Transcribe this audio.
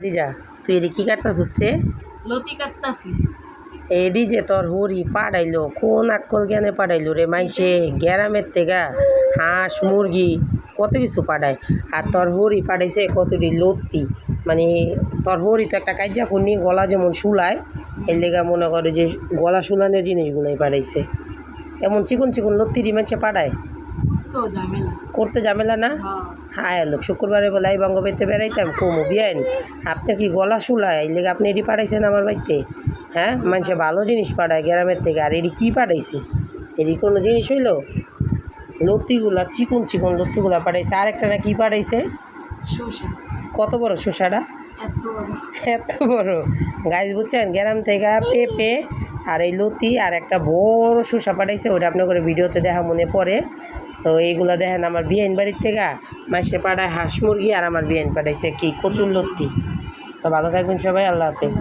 দিজা তুই এটি কি কাটতাছিস রে? লতি কাটতাছি। এডি যে তোর হরি পাড়াইলো কোন আকল জ্ঞানে পাড়াইলো রে মাইসে গ্যারামের থেকে হাঁস মুরগি কত কিছু পাঠায় আর তোর হরি পাঠাইছে কতটি লত্তি মানে তোর হরি তো একটা কাজা করনি গলা যেমন শুলায় এর লেগা মনে করে যে গলা শুলানোর জিনিসগুলোই পাঠাইছে এমন চিকন চিকন লত্তিরি মাছে পাঠায় ঝামেলা করতে ঝামেলা না? হ্যাঁ। হ্যাঁ লোক শুক্রবারে বলে এই বঙ্গবাড়িতে বেড়াইতাম কমু বিয়াইন আপনার কি গলা শুলায়? এই লেগে আপনি এটি পাঠাইছেন আমার বাড়িতে। হ্যাঁ মানুষে ভালো জিনিস পাঠায় গ্রামের থেকে আর এটি কী পাঠাইছে? এটি কোনো জিনিস হইল? লতিগুলা চিকন চিকন লতিগুলা পাঠাইছে। আর একটা না কী পাঠাইছে? কত বড় বড়। এত বড়। গাছ বুঝছেন গ্রাম থেকে পেঁপে আর এই লতি আর একটা বড় শসা পাঠাইছে ওটা আপনার করে ভিডিওতে দেখা মনে পড়ে। তো এইগুলো দেখেন আমার বিয়াইন বাড়ির থেকে মাসে পাঠায় হাঁস মুরগি আর আমার বিয়াইন পাঠাইছে কি কচুর লতি। তো ভালো থাকবেন সবাই, আল্লাহ হাফেজ।